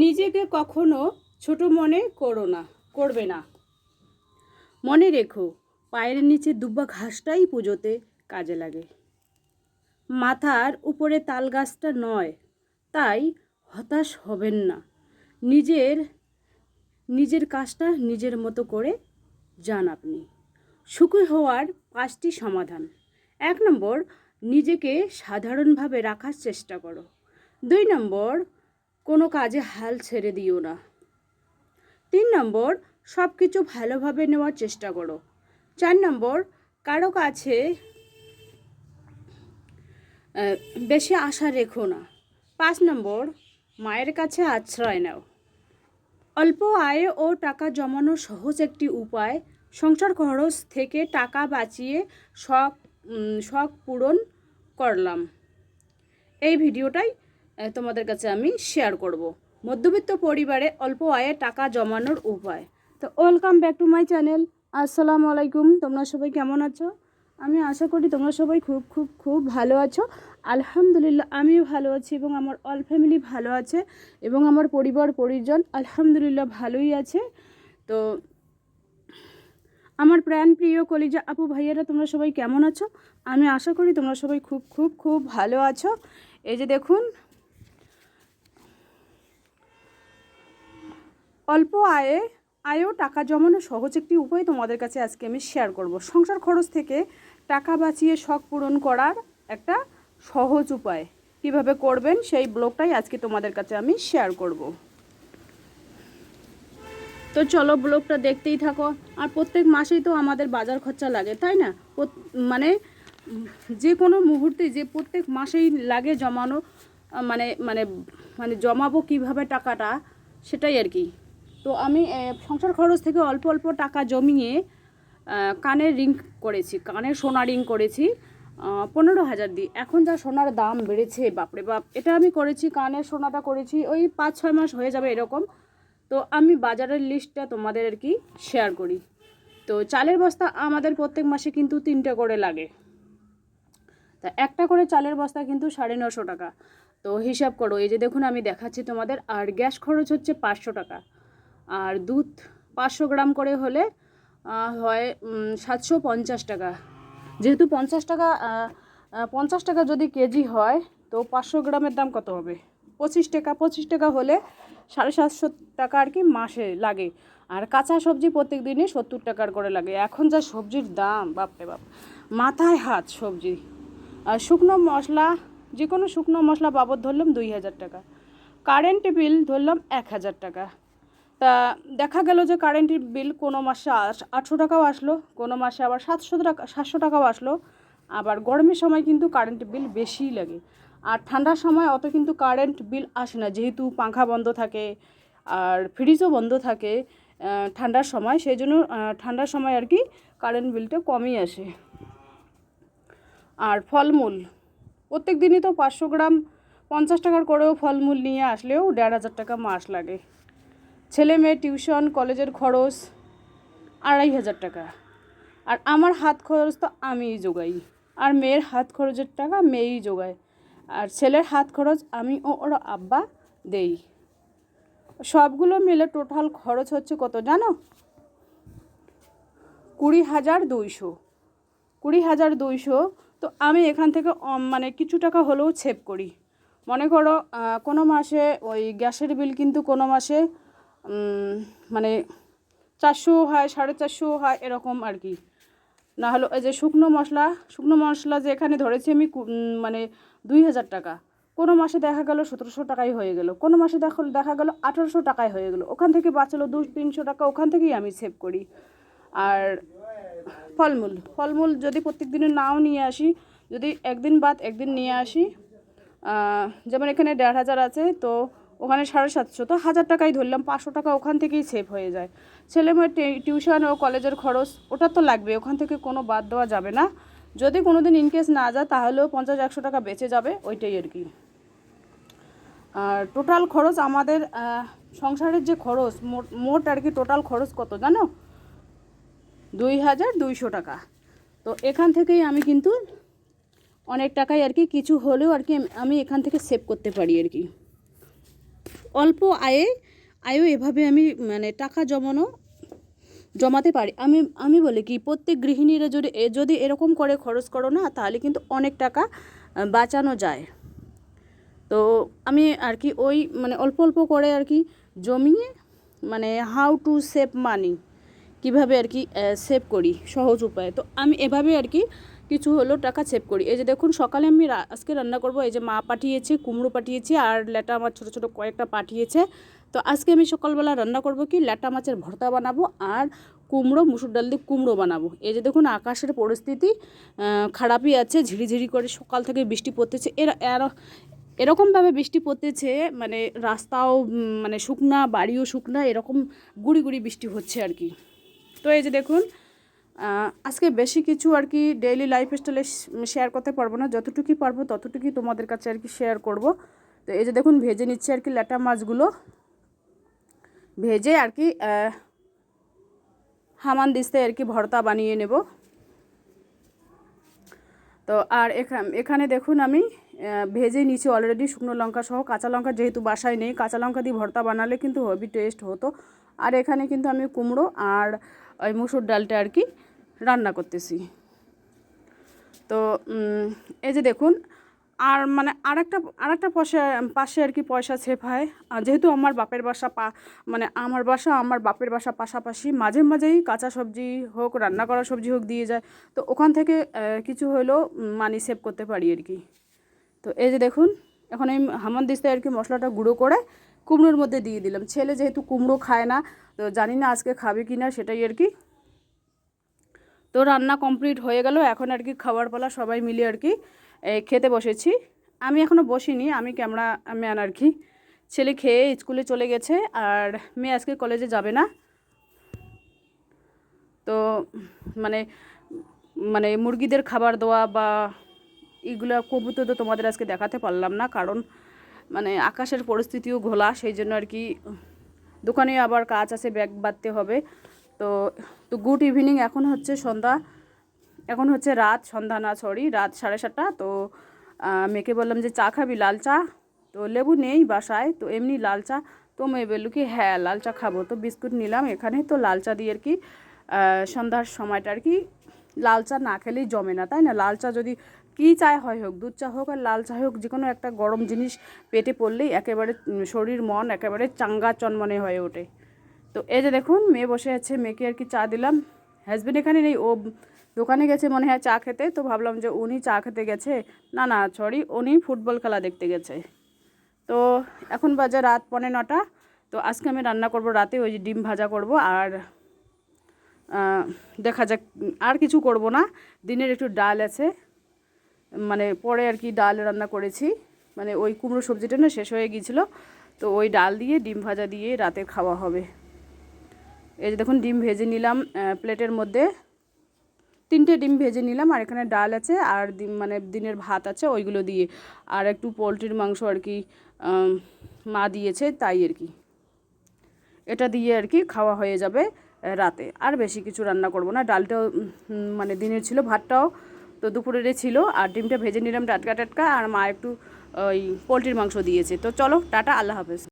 নিজেকে কখনো ছোট মনে করো না, করবে না। মনে রেখো, পায়ের নিচে দুব্বা ঘাসটাই পুজোতে কাজে লাগে। মাথার উপরে তাল গাছটা নয়, তাই হতাশ হবেন না। নিজের নিজের কাজটা নিজের মতো করে যান আপনি। সুখী হওয়ার পাঁচটি সমাধান। এক নম্বর, নিজেকে সাধারণভাবে রাখার চেষ্টা করো। দুই নম্বর কোনো কাজে হাল ছেড়ে দিও না। তিন নম্বর সব কিছু ভালোভাবে নেওয়ার চেষ্টা করো। চার নম্বর, কারও কাছে বেশি আশা রেখো না। পাঁচ নম্বর, মায়ের কাছে আশ্রয় নাও। অল্প আয় ও টাকা জমানোর সহজ একটি উপায়। সংসার খরচ থেকে টাকা বাঁচিয়ে শখ শখ পূরণ করলাম। এই ভিডিওটাই তোমাদের কাছে আমি শেয়ার করব। মধ্যবিত্ত পরিবারে অল্প আয়ে টাকা জমানোর উপায়। তো welcome back to my channel আসসালামু আলাইকুম, তোমরা সবাই কেমন আছো? আমি আশা করি তোমরা সবাই খুব খুব খুব ভালো আছো। আলহামদুলিল্লাহ, আমিও ভালো আছি এবং আমার অল ফ্যামিলি ভালো আছে এবং আমার পরিবার, পরিজন আলহামদুলিল্লাহ ভালোই আছে। তো আমার প্রাণ প্রিয় কলিজা আপু ভাইয়ারা, তোমরা সবাই কেমন আছো? আমি আশা করি তোমরা সবাই খুব খুব খুব ভালো আছো। এই যে দেখুন অল্প আয়ে, আয়েও টাকা জমানো সহজ একটি উপায় তোমাদের কাছে আজকে আমি শেয়ার করব। সংসার খরচ থেকে টাকা বাঁচিয়ে শখ পূরণ করার একটা সহজ উপায়। কীভাবে করবেন সেই ব্লগটাই আজকে তোমাদের কাছে আমি শেয়ার করব। তো চলো ব্লগটা দেখতেই থাকো। আর প্রত্যেক মাসেই তো আমাদের বাজার খরচা লাগে, তাই না? মানে যে কোনো মুহূর্তে যে প্রত্যেক মাসেই লাগে জমানো মানে মানে মানে জমাবো কীভাবে টাকাটা, সেটাই আর কি। তো আমি সংসার খরচ থেকে অল্প অল্প টাকা জমিয়ে কানের রিং করেছি, কানের সোনা রিং করেছি পনেরো হাজার দিয়ে এখন যা সোনার দাম বেড়েছে, বাপরে বাপ, এটা আমি করেছি, কানের সোনাটা করেছি, ওই পাঁচ ছয় মাস হয়ে যাবে এরকম। তো আমি বাজারের লিস্টটা তোমাদের আর কি শেয়ার করি। তো চালের বস্তা আমাদের প্রত্যেক মাসে কিন্তু তিনটে করে লাগে। তা একটা করে চালের বস্তা কিন্তু সাড়ে নশো টাকা। তো হিসাব করো, এই যে দেখুন আমি দেখাচ্ছি তোমাদের, আর গ্যাস খরচ হচ্ছে পাঁচশো টাকা। আর দুধ পাঁচশো গ্রাম করে হলে হয় সাতশো পঞ্চাশ টাকা। যেহেতু পঞ্চাশ টাকা পঞ্চাশ টাকা যদি কেজি হয়, তো পাঁচশো গ্রামের দাম কত হবে? পঁচিশ টাকা পঁচিশ টাকা হলে সাড়ে সাতশো টাকা আর কি মাসে লাগে। আর কাঁচা সবজি প্রত্যেক দিনই সত্তর টাকার করে লাগে। এখন যা সবজির দাম, বাপরে বাপ। মাথায় হাত সবজি। আর শুকনো মশলা যে কোনো শুকনো মশলা বাবদ ধরলাম দুই হাজার টাকা। কারেন্ট বিল ধরলাম এক হাজার টাকা। তা দেখা গেল যে কারেন্টের বিল কোনো মাসে আটশো টাকাও আসলো, কোনো মাসে আবার সাতশো টাকা, সাতশো টাকাও আসলো। আবার গরমের সময় কিন্তু কারেন্ট বিল বেশিই লাগে। আর ঠান্ডার সময় অত কিন্তু কারেন্ট বিল আসে না, যেহেতু পাখা বন্ধ থাকে, আর ফ্রিজও বন্ধ থাকে ঠান্ডার সময়। সেই জন্য ঠান্ডার সময় আর কি কারেন্ট বিলটা কমই আসে। আর ফলমূল, প্রত্যেক দিনই তো পাঁচশো গ্রাম পঞ্চাশ টাকার করেও ফলমূল নিয়ে আসলেও দেড় হাজার টাকা মাস লাগে। ছেলে মেয়ে, টিউশন, কলেজের খরচ আড়াই হাজার টাকা। আর আমার হাত খরচ তো আমিই জোগাই। আর মেয়ের হাত খরচের টাকা মেয়েই জোগায়। আর ছেলের হাত খরচ আমি ও ওর আব্বা দেই। সবগুলো মিলে টোটাল খরচ হচ্ছে কত জানো? কুড়ি হাজার দুইশো। কুড়ি হাজার দুইশো, তো আমি এখান থেকে মানে কিছু টাকা হলেও সেভ করি। মনে করো কোনো মাসে ওই গ্যাসের বিল কিন্তু কোনো মাসে মানে চারশো হয়, সাড়ে চারশো হয়, এরকম আর কি। না হলো এই যে শুকনো মশলা শুকনো মশলা যে এখানে ধরেছি আমি মানে দুই হাজার টাকা। কোনো মাসে দেখা গেল সতেরোশো টাকাই হয়ে গেল। কোনো মাসে দেখা দেখা গেল আঠারোশো টাকায় হয়ে গেল। ওখান থেকে বাঁচলো দু তিনশো টাকা, ওখান থেকেই আমি সেভ করি। আর ফলমূল ফলমূল যদি প্রত্যেক দিনে নাও নিয়ে আসি, যদি একদিন বাদ একদিন নিয়ে আসি যেমন এখানে দেড় হাজার আছে, তো ওখানে সাড়ে সাতশো। তো হাজার টাকাই ধরলাম, পাঁচশো টাকা ওখান থেকেই সেভ হয়ে যায়। ছেলে মেয়ের টিউশন ও কলেজের খরচ, ওটা তো লাগবে, ওখান থেকে কোনো বাদ দেওয়া যাবে না। যদি কোনো দিন ইনকেস না যায়, তাহলেও পঞ্চাশ, একশো টাকা বেঁচে যাবে, ওইটাই আর কি। আর টোটাল খরচ আমাদের সংসারের যে খরচ, মোট- আর কি টোটাল খরচ কত জানো? দুই হাজার দুইশো টাকা। তো এখান থেকেই আমি কিন্তু অনেক টাকাই আর কি, কিছু হলেও আর কি আমি এখান থেকে সেভ করতে পারি আর কি। অল্প আয়ে, আয়ও এভাবে আমি মানে টাকা জমানো, জমাতে পারি। আমি আমি বলি কি, প্রত্যেক গৃহিণীরা যদি যদি এরকম করে খরচ করো না, তাহলে কিন্তু অনেক টাকা বাঁচানো যায়। তো আমি আর কি ওই মানে অল্প অল্প করে আর কি জমিয়ে মানে হাউ টু সেভ মানি কীভাবে আর কি সেভ করি সহজ উপায়ে। তো আমি এভাবে আর কি কিছু হলো টাকা সেভ করি। এই যে দেখুন, সকালে আমি আজকে রান্না করব। এই যে মা পাঠিয়েছে, কুমড়ো পাঠিয়েছি, আর ল্যাটা আমার ছোটো ছোটো কয়েকটা পাঠিয়েছে। তো আজকে আমি সকালবেলা রান্না করব কি, ল্যাটা মাছের ভর্তা বানাবো আর কুমড়ো, মুসুর ডাল দিয়ে কুমড়ো বানাবো। এই যে দেখুন, আকাশের পরিস্থিতি খারাপই আছে, ঝিরিঝিরি করে সকাল থেকে বৃষ্টি পড়তেছে। এর এর এরকমভাবে বৃষ্টি পড়তেছে মানে রাস্তাও মানে শুকনা, বাড়িও শুকনা, এরকম গুড়ি গুড়ি বৃষ্টি হচ্ছে আর কি। তো এই যে দেখুন আজকে বেশি কিছু আর কি ডেইলি লাইফ স্টাইলে শেয়ার করতে পারব না। যতটুকুই পারব ততটুকুই তোমাদের কাছে আর কি শেয়ার করব। তো এই যে দেখুন, ভেজে নিচ্ছে আর কি ল্যাটা মাছগুলো। ভেজে আর কি হামান দিস্তে আর কি ভর্তা বানিয়ে নেব। তো আর এখা- এখানে দেখুন আমি ভেজে নিচে অলরেডি শুকনো লঙ্কা সহ। কাঁচা লঙ্কা যেহেতু বাসায় নেই, কাঁচা লঙ্কা দিয়ে ভর্তা বানালে কিন্তু হেভি টেস্ট হতো। আর এখানে কিন্তু আমি কুমড়ো আর ওই মুসুর ডালটা আর কি রান্না করতেছি। তো এই যে দেখুন, আর মানে আরেকটা আরেকটা পয়সা পাশে আর কি পয়সা সেভ হয়। আর যেহেতু আমার বাপের বাসা পা মানে আমার বাসা, আমার বাপের বাসা পাশাপাশি মাঝে মাঝেই কাঁচা সবজি হোক, রান্না করা সবজি হোক দিয়ে যায়। তো ওখান থেকে কিছু হলেও মানি সেভ করতে পারি আর কি। তো এই যে দেখুন, এখন আমি হামান দিস্তে আর কি মশলাটা গুঁড়ো করে কুমড়োর মধ্যে দিয়ে দিলাম। ছেলে যেহেতু কুমড়ো খায় না, তো জানি না আজকে খাবে কি না সেটাই আর কি তো রান্না কমপ্লিট হয়ে গেল, এখন আর কি খাবার পালা সবাই মিলে আর কি খেতে বসেছি। আমি এখনও বসিনি, আমি ক্যামেরা ম্যান আর কি। ছেলে খেয়ে স্কুলে চলে গেছে, আর মেয়ে আজকে কলেজে যাবে না। তো মানে মানে মুরগিদের খাবার দেওয়া বা এগুলো কবুতর তো তোমাদের আজকে দেখাতে পারলাম না, কারণ মানে আকাশের পরিস্থিতিও ঘোলা, সেই জন্য আর কি দোকানে আবার কাজ আছে, ব্যাগ বাঁধতে হবে। তো তো গুড ইভিনিং এখন হচ্ছে সন্ধ্যা, এখন হচ্ছে রাত, সন্ধ্যা না সরি রাত সাড়ে সাতটা। তো মেয়েকে বললাম যে, চা খাবি? লাল চা? তো লেবু নেই বাসায়, তো এমনি লাল চা। তো মেয়ে বলল কি হ্যাঁ লাল চা খাব। তো বিস্কুট নিলাম এখানে। তো লাল চা দিয়ে আর কি সন্ধ্যার সময়টা আর কি, লাল চা না খেলেই জমে না, তাই না? লাল চা যদি কী চায় হয় হোক, দুধ চা হোক আর লাল চা হোক যে কোনো একটা গরম জিনিস পেটে পড়লেই একেবারে শরীর, মন একেবারে চাঙ্গা চনমনে হয়ে ওঠে। তো এই যে দেখুন, মেয়ে বসে আছে, মেয়েকে আর কি চা দিলাম। হাজব্যান্ড এখানে নেই, ও দোকানে গেছে মনে হয় চা খেতে, তো ভাবলাম যে উনি চা খেতে গেছে। না না সরি উনি ফুটবল খেলা দেখতে গেছে। তো এখন বাজে রাত পনে নটা, তো আজকে আমি রান্না করব রাতে, ওই ডিম ভাজা করব আর দেখা যাক, আর কিছু করব না। দিনের একটু ডাল আছে মানে পরে আর কি ডাল রান্না করেছি। মানে ওই কুমড়ো সবজিটা না শেষ হয়ে গিয়েছিল, তো ওই ডাল দিয়ে, ডিম ভাজা দিয়ে রাতে খাওয়া হবে। এই যে দেখুন, ডিম ভেজে নিলাম প্লেটের মধ্যে। তিনটে ডিম ভেজে নিলাম, আর এখানে ডাল আছে, আর ডিম মানে দিনের ভাত আছে, ওইগুলো দিয়ে। আর একটু পোলট্রির মাংস আর কি মা দিয়েছে, তাই আর কি। এটা দিয়ে আর কি খাওয়া হয়ে যাবে রাতে। আর বেশি কিছু রান্না করব না, ডালটাও মানে দিনের ছিল, ভাতটাও তো দুপুরেরই ছিল, আর ডিমটা ভেজে নিলাম টাটকা টাটকা, আর মা একটু ওই পোলট্রির মাংস দিয়েছে। তো চলো, টাটা, আল্লাহ হাফেজ।